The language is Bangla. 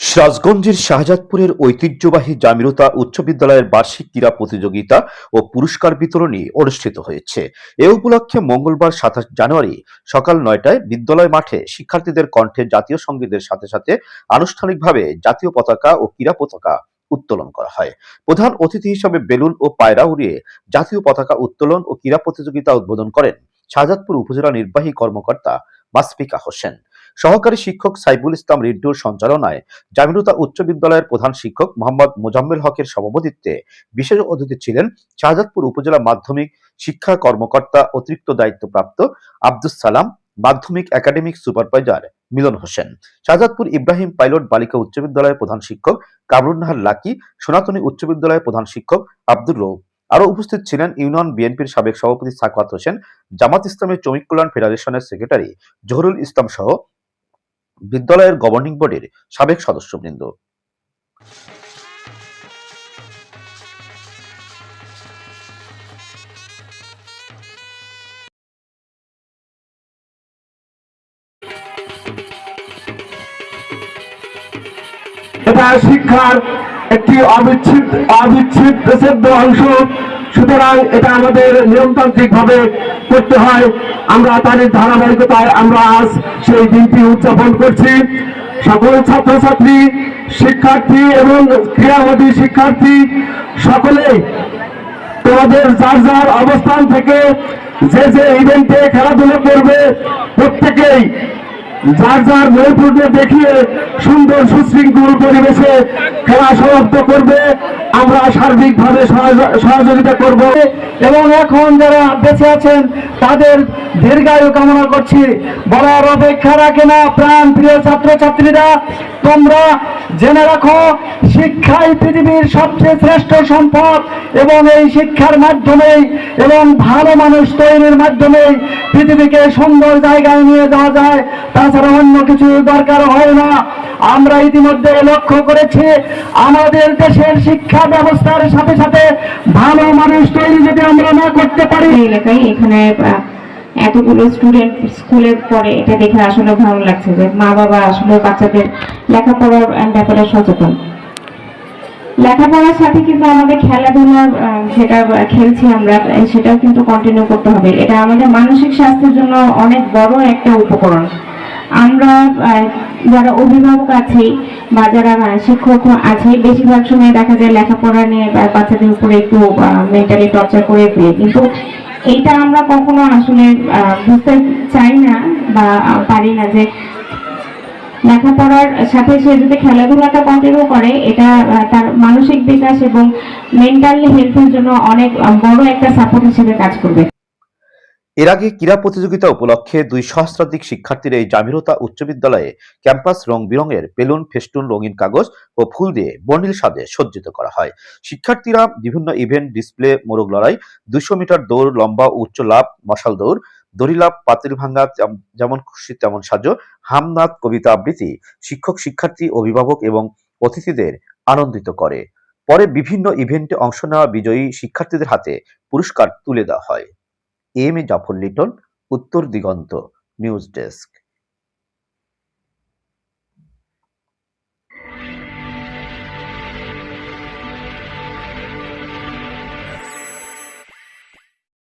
সিরাজগঞ্জের শাহজাদপুরের ঐতিহ্যবাহী জামিরতা উচ্চ বিদ্যালয়ের বার্ষিক ক্রীড়া প্রতিযোগিতা ও পুরস্কার বিতরণী অনুষ্ঠিত হয়েছে। এ উপলক্ষে মঙ্গলবার সাতাশ জানুয়ারি সকাল নয়টায় বিদ্যালয় মাঠে শিক্ষার্থীদের কণ্ঠে জাতীয় সঙ্গীতের সাথে সাথে আনুষ্ঠানিকভাবে জাতীয় পতাকা ও ক্রীড়া পতাকা উত্তোলন করা হয়। প্রধান অতিথি হিসেবে বেলুন ও পায়রা উড়িয়ে জাতীয় পতাকা উত্তোলন ও ক্রীড়া প্রতিযোগিতা উদ্বোধন করেন শাহজাদপুর উপজেলা নির্বাহী কর্মকর্তা মাসফিকা হোসেন। সহকারী শিক্ষক সাইবুল ইসলাম রিন্টুর সঞ্চালনায় জামিরুতা উচ্চ বিদ্যালয়ের প্রধান শিক্ষক মোহাম্মদ মোজাম্মেল হকের সভাপতিত্বে বিশেষ অতিথি ছিলেন শাহজাদপুর উপজেলা মাধ্যমিক শিক্ষা কর্মকর্তা অতিরিক্ত দায়িত্বপ্রাপ্ত আব্দুস সালাম, মাধ্যমিক academic supervisor Milon Hossain. Shahjadpur Ibrahim pilot বালিকা উচ্চ বিদ্যালয়ের প্রধান শিক্ষক কামরুন্নাহার লাকি, সনাতনী উচ্চ বিদ্যালয়ের প্রধান শিক্ষক আব্দুর রৌফ আরও উপস্থিত ছিলেন ইউনিয়ন বিএনপির সাবেক সভাপতি সাকওয়াত হোসেন, জামাত ইসলামের শ্রমিক কল্যাণ ফেডারেশনের সেক্রেটারি জহরুল ইসলাম সহ বিদ্যালয়ের গভর্নিং বোর্ডের সাবেক সদস্যবৃন্দ। এটা শিক্ষার একটি অবিচ্ছেদ অবিচ্ছেদ্য অংশ সুতরাং এটা আমাদের নিয়মতান্ত্রিক ভাবে করতে হয়। আমরা তাদের ধারাবাহিকতায় আমরা আজ সেই দিনটি উদযাপন করছি। সকল ছাত্রছাত্রী, শিক্ষার্থী এবং ক্রীড়াবাদী শিক্ষার্থী, সকলে তোমাদের যার যার অবস্থান থেকে যে যে ইভেন্টে খেলাধুলা করবে, প্রত্যেকেই যার যার নৈপুণ্য দেখিয়ে সুন্দর সুশৃঙ্খল পরিবেশে খেলা সমাপ্ত করবে, আমরা সার্বিকভাবে সহযোগ- সহযোগিতা করব। এবং এখন যারা বেঁচে আছেন, তাদের দীর্ঘায়ু কামনা করছি। বলার অপেক্ষা রাখে না প্রাণ প্রিয় ছাত্রছাত্রীরা, তোমরা জেনে রাখো, শিক্ষাই পৃথিবীর সবচেয়ে শ্রেষ্ঠ সম্পদ এবং এই শিক্ষার মাধ্যমেই এবং ভালো মানুষ তৈরির মাধ্যমেই পৃথিবীকে সুন্দর জায়গায় নিয়ে যাওয়া যায়। তাছাড়া অন্য কিছু দরকার হয় না। আমরা ইতিমধ্যে লক্ষ্য করেছি, আমাদের দেশের শিক্ষা ব্যবস্থার সাথে সাথে ভালো মানুষ তৈরি যদি আমরা না করতে পারি। এলাকায় এখানে এতগুলো স্টুডেন্ট স্কুলে পড়ে এটা দেখে আসলে ভালো লাগছে যে মা বাবা আসলে বাচ্চাদের লেখাপড়ার ব্যাপারে সচেতন। লেখাপড়ার সাথে কিন্তু আমাদের খেলাধুলার যেটা খেলছি আমরা, সেটাও কিন্তু কন্টিনিউ করতে হবে। এটা আমাদের মানসিক স্বাস্থ্যের জন্য অনেক বড় একটা উপকরণ। আমরা যারা অভিভাবক আছি বা যারা শিক্ষক আছে, বেশিরভাগ সময় দেখা যায় লেখাপড়া নিয়ে বাচ্চাদের উপরে একটু মেন্টালি টর্চার করে ফেলে কিন্তু এইটা আমরা কখনো আসলে বুঝতে চাই না বা পারি না যে লেখাপড়ার সাথে সে যদি খেলাধুলাটা কন্টিনিউ করে, এটা তার মানসিক বিকাশ এবং মেন্টাল হেলথের জন্য অনেক বড় একটা সাপোর্ট হিসেবে কাজ করবে। এর আগে ক্রীড়া প্রতিযোগিতা উপলক্ষে দুই সহস্রাধিক শিক্ষার্থীর এই জামিরতা উচ্চ বিদ্যালয়ে ক্যাম্পাস রং বিরঙের বেলুন, ফেস্টুন, রঙিন কাগজ ও ফুল দিয়ে বর্ণিল সাজে সজ্জিত করা হয়। শিক্ষার্থীরা বিভিন্ন ইভেন্ট, ডিসপ্লে, মোরগ লড়াই দুশো মিটার দৌড়, লম্বা, উচ্চ লাভ, মশাল দৌড়, দড়ি লাভ, পাতিল ভাঙ্গা যেমন খুশি তেমন সাজো, হামনাথ কবিতা আবৃত্তি শিক্ষক, শিক্ষার্থী, অভিভাবক এবং অতিথিদের আনন্দিত করে। পরে বিভিন্ন ইভেন্টে অংশ নেওয়া বিজয়ী শিক্ষার্থীদের হাতে পুরস্কার তুলে দেওয়া হয়। এম এ জাফর লিটন উত্তর দিগন্ত নিউজ ডেস্ক।